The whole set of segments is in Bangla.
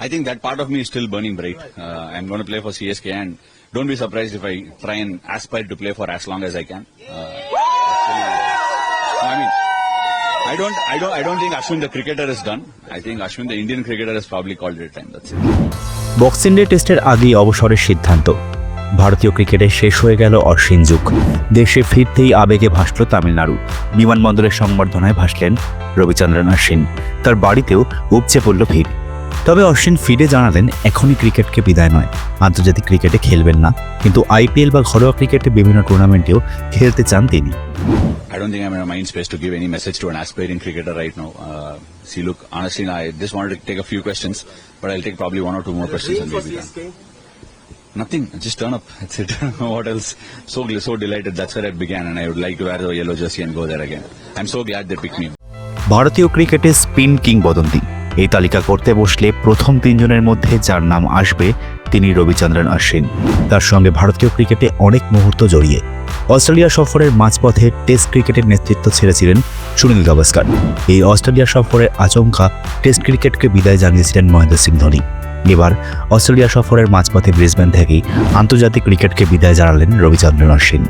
I think that part of me is still burning bright. Uh, I'm going to play for CSK and don't be surprised if I try and aspire to play for as long as I can. Uh, I mean, I don't, I don't, I don't think Ashwin the cricketer is done. I think Ashwin the Indian cricketer has probably called it time. That's it. Boxing day টেস্টের আগেই অবসরের সিদ্ধান্ত ভারতীয় ক্রিকেটে শেষ হয়ে গেল অশ্বিন যুগ দেশে ফিরতেই আবেগে ভাসল তামিলনাড়ু বিমানবন্দরের সংবর্ধনায় ভাসলেন রবিচন্দ্রন অশ্বিন তার বাড়িতেও উপচে পড়ল ভিড় তবে অশ্বিন ফিরে জানালেন এখনই ক্রিকেটকে বিদায় নয় আন্তর্জাতিক ক্রিকেটে খেলবেন না কিন্তু আইপিএল বা ঘরোয়া ক্রিকেটে বিভিন্ন টুর্নামেন্টেও খেলতে চান তিনি I don't think I'm in a mind space to give any message to an aspiring cricketer right now. Uh, see, look, honestly, I just wanted to take a few questions, but I'll take probably one or two more questions and done. Nothing. Just turn up. That's it. what else? So so delighted. That's where I began, and I would like to wear the yellow jersey and go there again. I'm so glad they picked me. ভারতীয় ক্রিকেটে স্পিন কিংবদন্তি এই তালিকা করতে বসলে প্রথম তিনজনের মধ্যে যার নাম আসবে তিনি রবিচন্দ্রন অশ্বিন তার সঙ্গে ভারতীয় ক্রিকেটে অনেক মুহূর্ত জড়িয়ে। অস্ট্রেলিয়া সফরের মাঝপথে টেস্ট ক্রিকেটের নেতৃত্ব ছেড়েছিলেন সুনীল গাভাস্কার। এই অস্ট্রেলিয়া সফরের আচমকা টেস্ট ক্রিকেটকে বিদায় জানিয়েছিলেন মহেন্দ্র সিং ধোনি। এবার অস্ট্রেলিয়া সফরের মাঝপথে ব্রিসবেন থেকেই আন্তর্জাতিক ক্রিকেটকে বিদায় জানালেন রবিচন্দ্রন অশ্বিন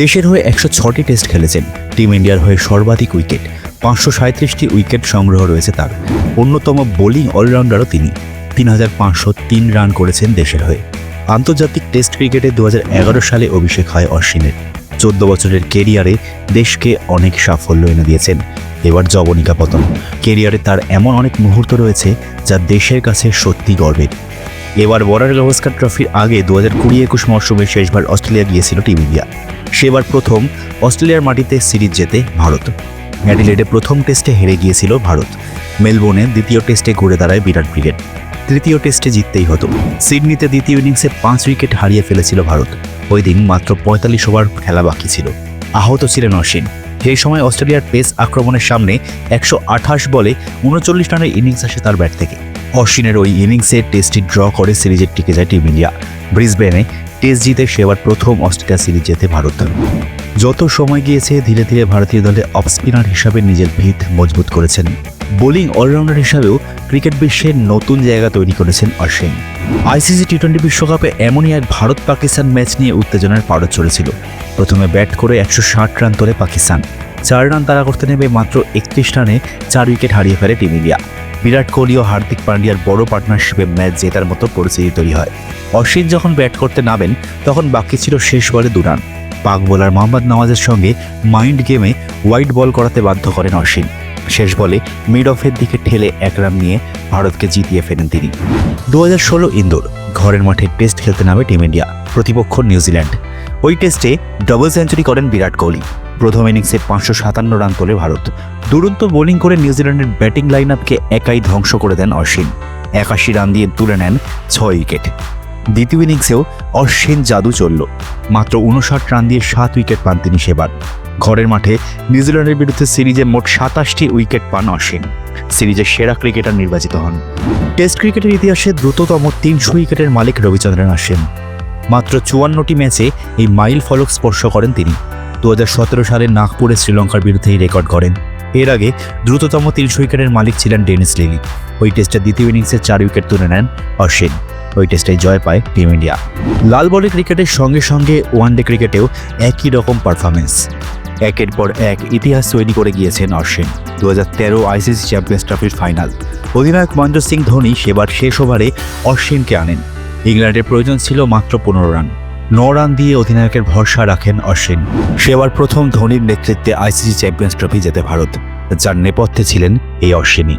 দেশের হয়ে একশো ছটি টেস্ট খেলেছেন। টিম ইন্ডিয়ার হয়ে সর্বাধিক উইকেট। পাঁচশো সাঁত্রিশটি উইকেট সংগ্রহ রয়েছে তার। অন্যতম বোলিং অলরাউন্ডারও তিনি। তিন হাজার পাঁচশো তিন রান করেছেন দেশের হয়ে। আন্তর্জাতিক টেস্ট ক্রিকেটে দু হাজার এগারো সালে অভিষেক হয় অশ্বিনের। চোদ্দ বছরের কেরিয়ারে দেশকে অনেক সাফল্য এনে দিয়েছেন। এবার জবনিকা পতন। কেরিয়ারে তার এমন অনেক মুহূর্ত রয়েছে যা দেশের কাছে সত্যি গর্বের। এবার বর্ডার গাভাস্কার ট্রফির আগে দু হাজার কুড়ি একুশ মরশুমে শেষবার অস্ট্রেলিয়া গিয়েছিল টিম ইন্ডিয়া। সেবার প্রথম অস্ট্রেলিয়ার মাটিতে সিরিজ জেতে ভারত। অ্যাডিলেডে প্রথম টেস্টে হেরে গিয়েছিল ভারত। মেলবোর্নে দ্বিতীয় টেস্টে ঘুরে দাঁড়ায় বিরাট ব্রিগেড তৃতীয় টেস্টে জিততেই হতো। সিডনিতে দ্বিতীয় ইনিংসে পাঁচ উইকেট হারিয়ে ফেলেছিল ভারত। ওই দিন মাত্র পঁয়তাল্লিশ ওভার খেলা বাকি ছিল। আহত ছিলেন অশ্বিন। সেই সময় অস্ট্রেলিয়ার পেস আক্রমণের সামনে একশো আঠাশ বলে উনচল্লিশ রানের ইনিংস আসে তার ব্যাট থেকে। অশ্বিনের ওই ইনিংসে টেস্টটি ড্র করে সিরিজের টিকে যায় টিম ইন্ডিয়া। ব্রিসবেনে টেস্ট জিতে সেবার প্রথম অস্ট্রেলিয়া সিরিজ জেতে ভারত। যত সময় গিয়েছে, ধীরে ধীরে ভারতীয় দলে অফ স্পিনার হিসাবে নিজের ভিত মজবুত করেছেন। বোলিং অলরাউন্ডার হিসাবেও ক্রিকেট বিশ্বের নতুন জায়গা তৈরি করেছেন অশ্বিন। আইসিসি টি টোয়েন্টি বিশ্বকাপে এমনই এক ভারত পাকিস্তান ম্যাচ নিয়ে উত্তেজনার পারদ চলেছিল প্রথমে ব্যাট করে একশো ষাট রান তোলে পাকিস্তান। চার রান তারা করতে নেমে মাত্র একত্রিশ রানে চার উইকেট হারিয়ে ফেলে টিম ইন্ডিয়া বিরাট কোহলি ও হার্দিক পান্ডিয়ার বড় পার্টনারশিপে ম্যাচ জেতার মতো পরিস্থিতি তৈরি হয়। অশ্বিন যখন ব্যাট করতে নামেন, তখন বাকি ছিল শেষ বলে দু রান পাক বোলার মোহাম্মদ নওয়াজের সঙ্গে মাইন্ড গেমে হোয়াইট বল করাতে বাধ্য করেন অশ্বিন শেষ বলে মিড অফের দিকে ঠেলে এক রান নিয়ে ভারতকে জিতিয়ে ফেলেন তিনি। দু হাজার ষোলো ইন্দোর ঘরের মাঠে টেস্ট খেলতে নামে টিম ইন্ডিয়া, প্রতিপক্ষ নিউজিল্যান্ড। ওই টেস্টে ডবল সেঞ্চুরি করেন বিরাট কোহলি। প্রথম ইনিংসে পাঁচশো সাতান্ন রান তোলে ভারত। দুরন্ত বোলিং করে নিউজিল্যান্ডের ব্যাটিং লাইন একাই ধ্বংস করে দেন অশ্বিন একাশি রান দিয়ে তুলে নেন ছয় উইকেট। দ্বিতীয় ইনিংসেও অশ্বিন জাদু চলল। মাত্র উনষাট রান দিয়ে সাত উইকেট পান তিনি সেবার। ঘরের মাঠে নিউজিল্যান্ডের বিরুদ্ধে সিরিজে মোট সাতাশটি উইকেট পান অশ্বিন। সিরিজের সেরা ক্রিকেটার নির্বাচিত হন। টেস্ট ক্রিকেটের ইতিহাসে দ্রুততম তিনশো উইকেটের মালিক রবিচন্দ্রন অশ্বিন। মাত্র চুয়ান্নটি ম্যাচে এই মাইল ফলক স্পর্শ করেন তিনি। দু হাজার সতেরো সালে নাগপুরে শ্রীলঙ্কার বিরুদ্ধে রেকর্ড করেন এর আগে দ্রুততম তিনশো উইকেটের মালিক ছিলেন ডেনিস লিলি। ওই টেস্টে দ্বিতীয় ইনিংসে চার উইকেট তুলে নেন অশ্বিন। ওই টেস্টে জয় পায় টিম ইন্ডিয়া। লাল বলে ক্রিকেটের সঙ্গে সঙ্গে ওয়ানডে ক্রিকেটেও একই রকম পারফরমেন্স একের পর এক ইতিহাস তৈরি করে গিয়েছেন অশ্বিন দু হাজার তেরো আইসিসি চ্যাম্পিয়ন্স ট্রফির ফাইনাল অধিনায়ক মহেন্দ্র সিং ধোনি সেবার শেষ ওভারে অশ্বিনকে আনেন। ইংল্যান্ডের প্রয়োজন ছিল মাত্র পনেরো রান। ন রান দিয়ে অধিনায়কের ভরসা রাখেন অশ্বিন। সেবার প্রথম ধোনির নেতৃত্বে আইসিসি চ্যাম্পিয়ন্স ট্রফি জেতে ভারত, যার নেপথ্যে ছিলেন এই অশ্বিনী